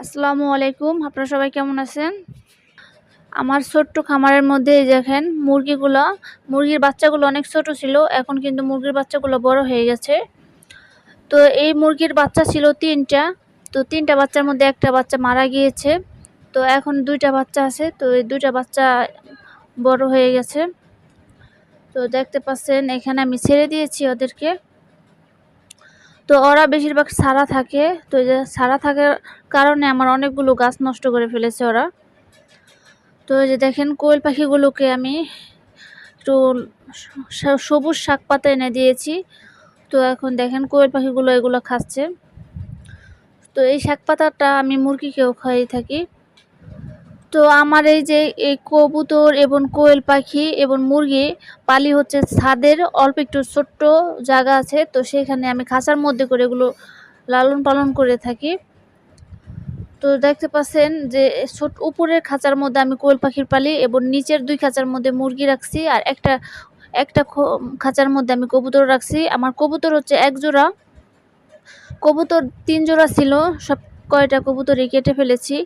আসসালামু আলাইকুম। আপনারা সবাই কেমন আছেন? আমার ছোট্ট খামারের মধ্যে দেখেন মুরগিগুলো, মুরগির বাচ্চাগুলো অনেক ছোট ছিল, এখন কিন্তু মুরগির বাচ্চাগুলো বড় হয়ে গেছে। তো এই মুরগির বাচ্চা ছিল তিনটা, তো তিনটা বাচ্চার মধ্যে একটা বাচ্চা মারা গিয়েছে। তো এখন দুইটা বাচ্চা আছে, তো এই দুইটা বাচ্চা বড় হয়ে গেছে। তো দেখতে পাচ্ছেন, এখানে আমি ছেড়ে দিয়েছি ওদেরকে। তো ওরা বেশিরভাগ সারা থাকে। তো এই যে সারা থাকার কারণে আমার অনেকগুলো গাছ নষ্ট করে ফেলেছে ওরা। তো যে দেখেন কোয়েল পাখিগুলোকে আমি একটু সবুজ শাক পাতা এনে দিয়েছি। তো এখন দেখেন কোয়েল পাখিগুলো এগুলো খাচ্ছে। তো এই শাক পাতাটা আমি মুরগিকেও খাইয়ে থাকি। তো আমার এই যে, এই কবুতর এবং কোয়েল পাখি এবং মুরগি পালি হচ্ছে ছাদের অল্প একটু ছোট্ট জায়গা আছে, তো সেখানে আমি খাঁচার মধ্যে করে এগুলো লালন পালন করে থাকি। তো দেখতে পাচ্ছেন যে, ছোট উপরের খাঁচার মধ্যে আমি কোয়েল পাখির পালি এবং নিচের দুই খাঁচার মধ্যে মুরগি রাখছি আর একটা একটা খাঁচার মধ্যে আমি কবুতর রাখছি। আমার কবুতর হচ্ছে এক জোড়া। কবুতর তিন জোড়া ছিল, সব কয়টা কবুতরই কেটে ফেলেছি।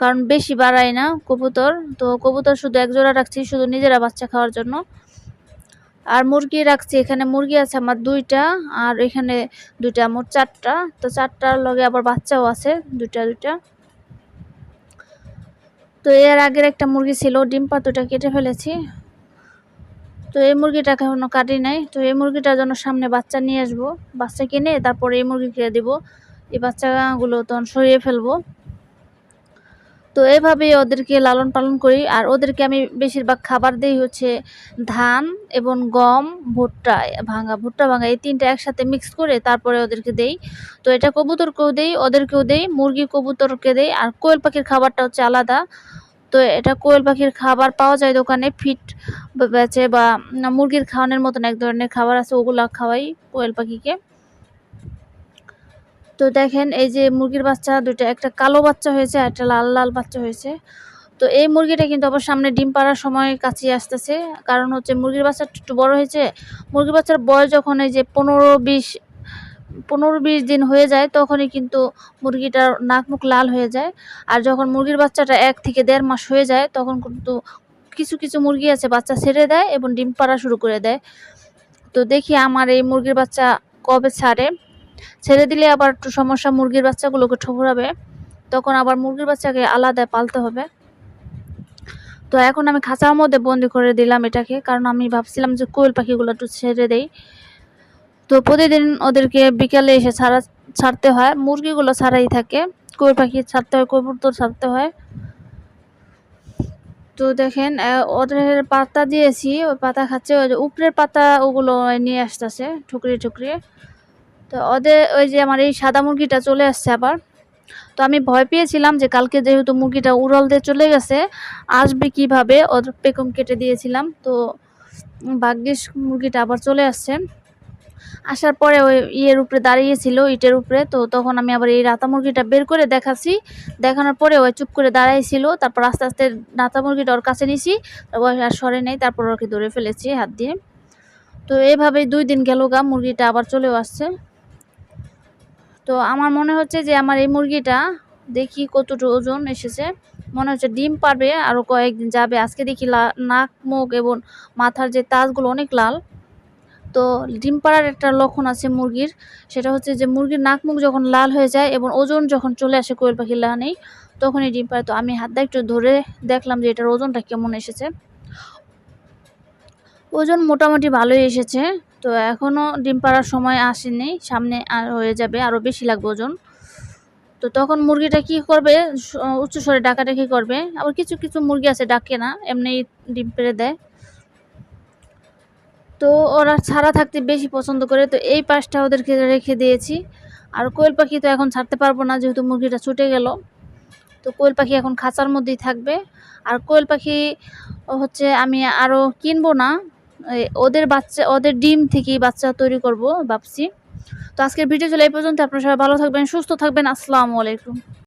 কারণ বেশি বাড়ায় না কবুতর। তো কবুতর শুধু এক জোড়া রাখছি, শুধু নিজেরা বাচ্চা খাওয়ার জন্য। আর মুরগি রাখছি, এখানে মুরগি আছে আমার দুইটা, আর এখানে দুইটা, মোট চারটা। তো চারটার লগে আবার বাচ্চাও আছে, দুইটা দুইটা। তো এর আগের একটা মুরগি ছিল, ডিম পাতুটা কেটে ফেলেছি। তো এই মুরগিটা এখনও কাটি নাই, তো এই মুরগিটার জন্য সামনে বাচ্চা নিয়ে আসব। বাচ্চা কিনে তারপরে এই মুরগিকে দেবো। এই বাচ্চাগুলো তখন সরিয়ে ফেলব। তো এভাবেই ওদেরকে লালন পালন করি। আর ওদেরকে আমি বেশিরভাগ খাবার দিই হচ্ছে ধান এবং গম, ভুট্টা, ভাঙা ভুট্টা, ভাঙা এই তিনটা একসাথে মিক্স করে তারপরে ওদেরকে দেই। তো এটা কবুতরকেও দেই, ওদেরকেও দেই, মুরগি কবুতরকে দেই। আর কোয়েল পাখির খাবারটা হচ্ছে আলাদা। তো এটা কোয়েল পাখির খাবার পাওয়া যায় দোকানে, ফিট বেচে বা মুরগির খাওয়ানোর মতন এক ধরনের খাবার আছে, ওগুলো খাওয়াই কোয়েল পাখিকে। তো দেখেন, এই যে মুরগির বাচ্চা দুটো একটা কালো বাচ্চা হয়েছে আর একটা লাল লাল বাচ্চা হয়েছে। তো এই মুরগিটা কিন্তু আবার সামনে ডিম পাড়ার সময় কাছে আসতেছে। কারণ হচ্ছে মুরগির বাচ্চা একটু বড় হয়েছে। মুরগির বাচ্চার বয়স যখন এই যে পনেরো বিশ পনেরো বিশ দিন হয়ে যায়, তখনই কিন্তু মুরগিটার নাক মুখ লাল হয়ে যায়। আর যখন মুরগির বাচ্চাটা এক থেকে দেড় মাস হয়ে যায়, তখন কিন্তু কিছু কিছু মুরগি আছে, বাচ্চা ছেড়ে দেয় এবং ডিম পাড়া শুরু করে দেয়। তো দেখি আমার এই মুরগির বাচ্চা কবে ছাড়ে। ছেড়ে দিলে আবার একটু সমস্যা, মুরগির বাচ্চাগুলোকে ঠোকরাবে, তখন আবার মুরগির বাচ্চাকে আলাদা পালতে হবে। তো এখন আমি খাঁচার মধ্যে বন্দি করে দিলাম এটাকে, কারণ আমি ভাবছিলাম যে কোয়েল পাখিগুলো একটু ছেড়ে দেই। তো প্রতিদিন ওদেরকে বিকালে এসে ছাড়া, ছাড়তে হয়, মুরগিগুলো ছাড়াই থাকে, কোয়েল পাখি ছাড়তে হয় কবুতর ছাড়তে হয়। তো দেখেন ওদের পাতা দিয়েছি ওই পাতা খাচ্ছে, ওই যে উপরের পাতা ওগুলো নিয়ে আসতেছে, ঠুকরিয়ে ঠুকরিয়ে। তো ওদের ওই যে আমার এই সাদা মুরগিটা চলে আসছে আবার। তো আমি ভয় পেয়েছিলাম যে কালকে যেহেতু মুরগিটা উড়াল দিয়ে চলে গেছে, আসবে কীভাবে? ওদের পেকম কেটে দিয়েছিলাম। তো ভাগ্যিস মুরগিটা আবার চলে আসছে। আসার পরে ওই ইয়ের উপরে দাঁড়িয়েছিল, ইটের উপরে। তো তখন আমি আবার এই রাতা মুরগিটা বের করে দেখাচ্ছি। দেখানোর পরে ওই চুপ করে দাঁড়াইছিল। তারপর আস্তে আস্তে রাতা মুরগিটা ওর কাছে নিছি। আর সরে নেই। তারপর ওকে ধরে ফেলেছি হাত দিয়ে। তো এইভাবেই দুই দিন গেল গা, মুরগিটা আবার চলেও আসছে। তো আমার মনে হচ্ছে যে আমার এই মুরগিটা দেখি কতটুকু ওজন এসেছে। মনে হচ্ছে ডিম পারবে আরও কয়েকদিন যাবে। আজকে দেখি নাক, মুখ এবং মাথার যে তাজগুলো অনেক লাল। তো ডিম পাড়ার একটা লক্ষণ আছে মুরগির, সেটা হচ্ছে যে মুরগির নাক, মুখ যখন লাল হয়ে যায় এবং ওজন যখন চলে আসে কোয়েল পাখির লানেই তখনই ডিম পাড়ে। তো আমি হাতটা একটু ধরে দেখলাম যে এটার ওজনটা কেমন এসেছে। ওজন মোটামুটি ভালোই এসেছে। তো এখনও ডিম পাড়ার সময় আসেনি, সামনে আর হয়ে যাবে আরও বেশি লাগবে ওজন। তো তখন মুরগিটা কি করবে উচ্চ স্বরে ডাকাডাকি করবে, আবার কিছু কিছু মুরগি আছে ডাকে না, এমনি ডিম পেড়ে দেয়। তো ওরা ছাড়া থাকতে বেশি পছন্দ করে, তো এই পাশটা ওদেরকে রেখে দিয়েছি। আর কোয়েল পাখি তো এখন ছাড়তে পারব না, যেহেতু মুরগিটা ছুটে গেল। তো কোয়েল পাখি এখন খাঁচার মধ্যেই থাকবে। আর কোয়েল পাখি হচ্ছে আমি আরও কিনবো না ওদের বাচ্চা, ওদের ডিম থেকেই বাচ্চা তৈরি করব ভাবছি। তো আজকের ভিডিও চলে এই পর্যন্ত, আপনারা সবাই ভালো থাকবেন, সুস্থ থাকবেন, আসসালামু আলাইকুম।